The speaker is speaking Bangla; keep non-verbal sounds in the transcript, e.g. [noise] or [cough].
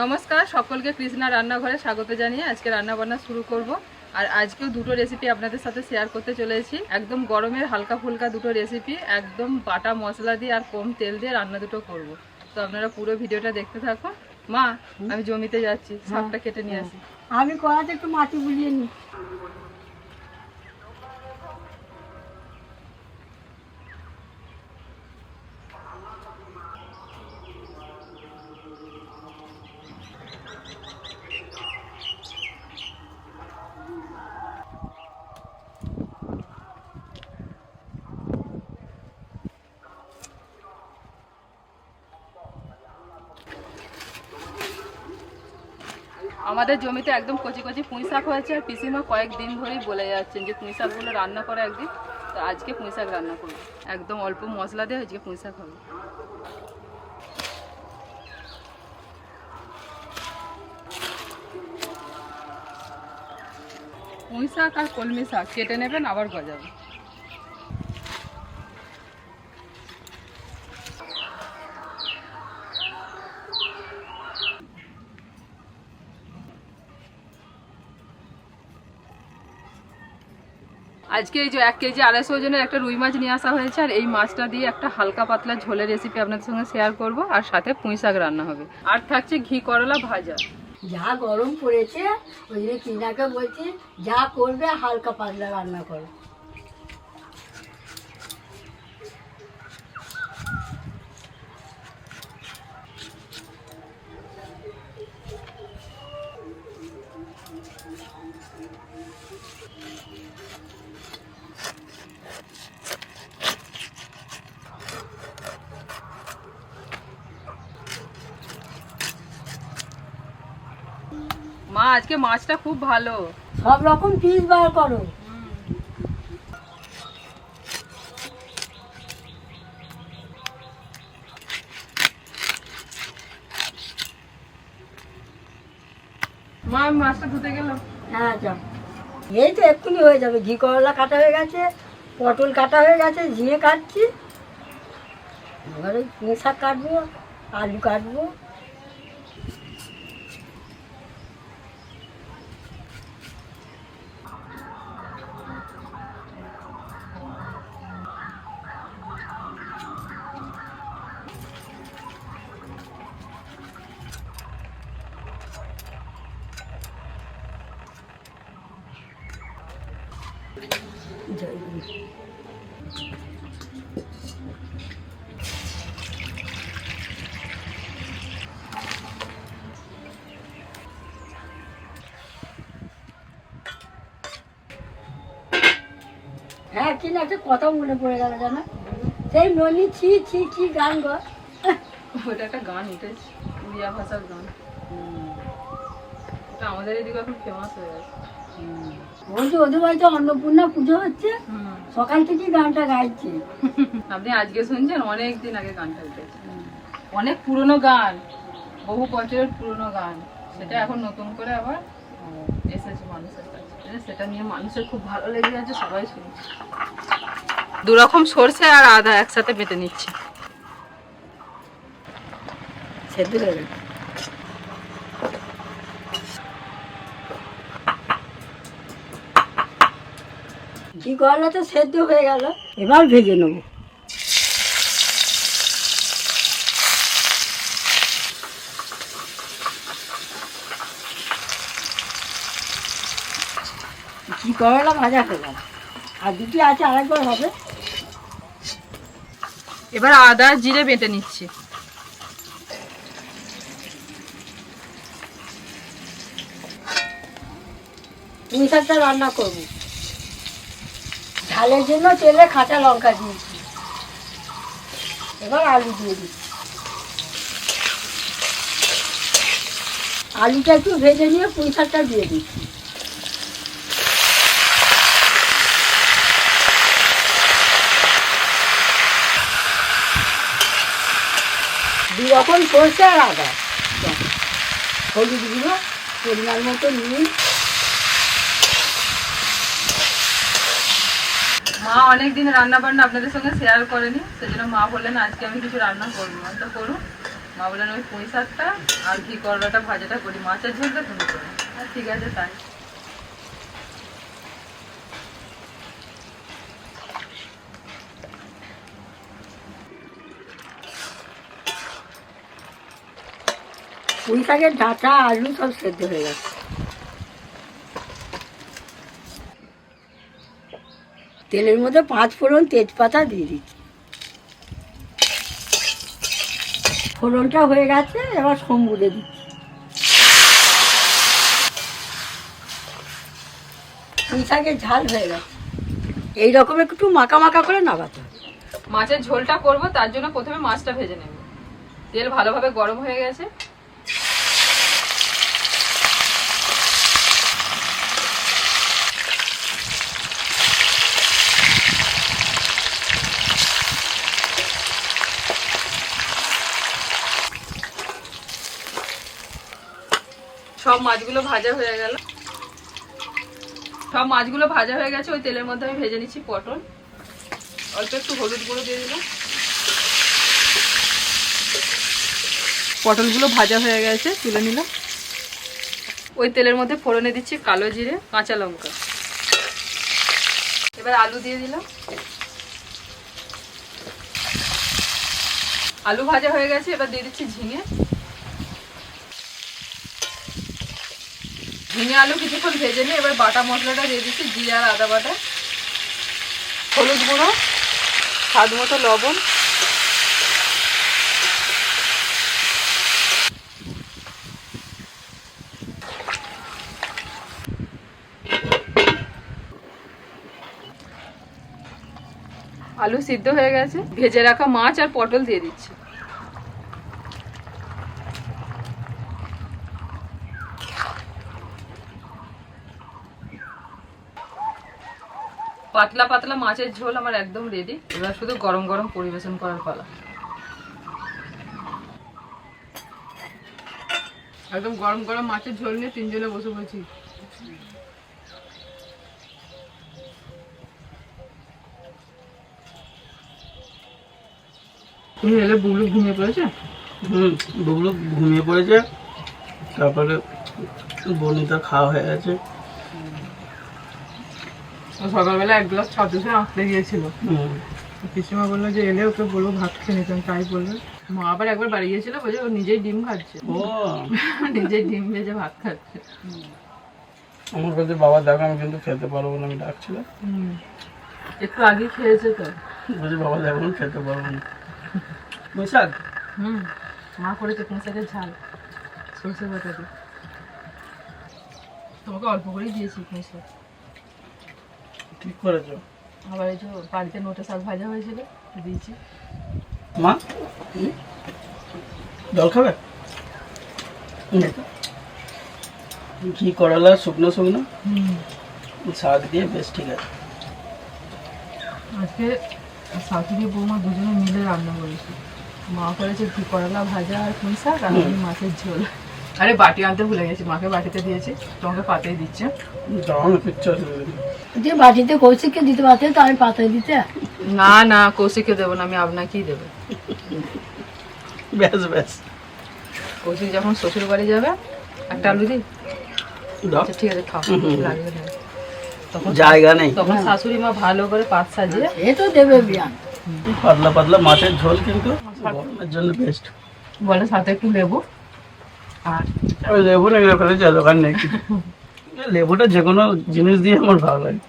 নমস্কার সকলকে কৃষ্ণা রান্নাঘরে স্বাগত জানিয়ে আজকে রান্না বান্না শুরু করব। আর আজকেও দুটো রেসিপি আপনাদের সাথে শেয়ার করতে চলেছি। একদম গরমের হালকা ফুলকা দুটো রেসিপি একদম বাটা মশলা দিয়ে আর কম তেল দিয়ে রান্না দুটো করব। তো আপনারা পুরো ভিডিওটা দেখতে থাকুন। মা আমি জমিতে যাচ্ছি শাকটা কেটে নিয়ে আসি। আমি কড়াতে একটু মাটি বুলিয়ে নি আমাদের জমিতে একদম কচি কচি পুঁই শাক হয়েছে আর পিসিমা কয়েকদিন ধরেই বলে যাচ্ছেন যে পুঁই শাকগুলো রান্না করে একদিন। তো আজকে পুঁই শাক রান্না করব। একদম অল্প মশলা দিয়ে আজকে পুঁই শাক হবে। পুঁই শাক আর কলমি শাক, কেটে নেবেন, আবার গজাবে। আজকে এই যে এক কেজি আড়াইশো ওজনের একটা রুই মাছ নিয়ে আসা হয়েছে, আর এই মাছটা দিয়ে একটা হালকা পাতলা ঝোলের রেসিপি আপনাদের সঙ্গে শেয়ার করব, আর সাথে পুঁই শাক রান্না হবে। আর থাকছে ঘি করলা ভাজা। যা গরম পড়েছে, ওই জন্য কিনাকে বলছি, যা করবে হালকা পাতলা রান্না করো। মা আজকে মাছটা খুব ভালো। সব রকম পিস বার করো। মা মাছটা ধুতে গেলাম। হ্যাঁ যা এই তো এক্ষুনি হয়ে যাবে। ঘি করলা কাটা হয়ে গেছে পটল কাটা হয়ে গেছে ঝিঙে কাটছি। এবার ওই শাক কাটবো আলু কাটবো। হ্যাঁ কি না একটা কথা মনে পড়ে গেল জানো সেই ননি ছি ছি ছি গান গো। ওটা একটা গান উঠেছে উড়িয়া ভাষার গান। ওটা আমাদের এদিকে এখন ফেমাস হয়ে গেছে। বলছি ওদের বাড়িতে অন্নপূর্ণা পুজো হচ্ছে। সকাল থেকে গানটা গাইছে। আপনি আজকে শুনছেন? অনেক দিন আগে গানটা উঠেছে। অনেক পুরনো গান। বহু বছরের পুরনো গান। সেটা এখন নতুন করে আবার এসেছে মানুষের কাছে। সেটা নিয়ে মানুষের খুব ভালো লেগে গেছে সবাই শুনছে। দু রকম সর্ষে আর আদা একসাথে বেটে নিচ্ছি। সেদ্ধ ঘি করলা তো সেদ্ধ হয়ে গেল? এবার ভেজে নেব। ঘি করলা ভাজা হয়ে গেল আর দুটি আছে আরেকবার হবে। এবার আদা জিরে বেটে নিচ্ছি। পুঁই শাকটা রান্না করব। ঝালের জন্য তেলে কাঁচা লঙ্কা দিয়েছি। এবার আলু দিয়ে দিচ্ছি। আলুটা একটু ভেজে নিয়ে পুঁই শাকটা দিয়ে দিচ্ছি। দু রকম সরষে আর আদা। হলুদ গুঁড়ো, পরিমাণ মতো নুন মা অনেকদিন রান্না বান্না আপনাদের সঙ্গে শেয়ার করেনি, সেজন্য মা বললেন, আজকে আমি কিছু রান্না করব। তো করুন। মা বললেন, ওই পুঁই শাকটা আর ঘি করলাটা ভাজাটা করি। মাছের ঝোলটা তুমি আর ঠিক আছে, তাই। পুঁই শাকের ডাঁটা, আলু সব সেদ্ধ হয়ে গেছে। তেলের মধ্যে পাঁচ ফোড়ন তেজপাতা দিয়ে দিচ্ছি। ফোড়নটা হয়ে গেছে, এবার সম্বুদে দিচ্ছি। পুঁই ঝাল হয়ে গেছে। এই রকম একটু মাখা মাখা করে নাগাতে মাছের ঝোলটা করব, তার জন্য প্রথমে মাছটা ভেজে নেব। তেল ভালোভাবে গরম হয়ে গেছে। সব মাছগুলো ভাজা হয়ে গেল। সব মাছগুলো ভাজা হয়ে গেছে, ওই তেলের মধ্যে আমি ভেজে নিচ্ছি পটল। অল্প একটু হলুদ গুঁড়ো দিয়ে দিলাম। পটলগুলো ভাজা হয়ে গেছে, তুলে নিলাম। ওই তেলের মধ্যে ফোড়নে দিচ্ছি কালো জিরে, কাঁচা লঙ্কা। এবার আলু দিয়ে দিলাম। আলু ভাজা হয়ে গেছে, এবার দিয়ে দিচ্ছি ঝিঙে। ঝিঙে আলু কিছুক্ষণ ভেজে নিয়ে এবার বাটা মশলাটা দিয়ে দিচ্ছি জিরে আর আদা বাটা, হলুদ গুঁড়ো, স্বাদ মতো লবণ। আলু সিদ্ধ হয়ে গেছে। ভেজে রাখা মাছ আর পটল দিয়ে দিচ্ছি। পাতলা পাতলা মাছের ঝোল আমার একদম রেডি এবার শুধু গরম গরম পরিবেশন করার পালা। একদম গরম গরম মাছের ঝোল নিয়ে তিনজনে বসে বলছি তুমি এলে বুবলু ঘুমিয়ে পড়েছে? হুম বুবলু ঘুমিয়ে পড়েছে তারপরে বনিতা খাওয়া হয়ে গেছে। সকালবেলা এক গ্লাস ছাতুসে আঁকতে গিয়েছিল। পিসিমা বলল যে এলে ওকে বলব ভাত খেয়ে নিতাম। তাই বলল। মা আবার একবার বাড়ি গিয়েছিল বলছে ও নিজেই ডিম খাচ্ছে। ও। [laughs] নিজেই ডিম ভেজে ভাত খাচ্ছে। আমার কাছে বাবা দেখো আমি কিন্তু খেতে পারব না। আমি ডাকছিলাম। একটু আগে খেয়েছে তো। বলছি বাবা দেখো আমি খেতে পারব না। বৈশাখ। হুম। মা করেছে কুঁচাকের ঝাল সরষে বাটা দিয়ে। তোমাকে অল্প করেই দিয়েছি কুঁচা ঠিক করেছ। আবার এই যে বাড়িতে নোটে শাক ভাজা হয়েছিল দিয়েছি মা? জল খাবে? ঘি করলা শুকনো শুকনো? শাক দিয়ে বেশ ঠিক আছে। আজকে শাশুড়ি বৌমা দুজনে মিলে রান্না করেছি। মা করেছে ঘি করলা ভাজা আর পুঁই শাক আর মাছের ঝোল। আরে বাটি আনতে ভুলে গেছি মাকে বাটিতে দিয়েছি তোমাকে পাতেই দিচ্ছে। যে বাটিতে কৌশিককে দিতে পারতেন তো আমি পাতায় দিতে। না না কৌশিককে দেবো না আমি আপনাকেই দেবো। ব্যাস ব্যাস। কৌশিক যখন শ্বশুর বাড়ি যাবে একটা আলু দাও। আচ্ছা ঠিক আছে খাও। লাগবে না। জায়গা নেই। তখন শাশুড়ি মা ভালো করে পাত সাজিয়ে এ তো দেবে বিয়ান। পাতলা পাতলা মাছের ঝোল কিন্তু গরমের জন্য বেস্ট বলে সাথে একটু লেবু। লেবু না ফেলেছে দোকান নেই। [laughs] লেবুটা যে কোনো জিনিস দিয়ে আমার ভালো লাগে।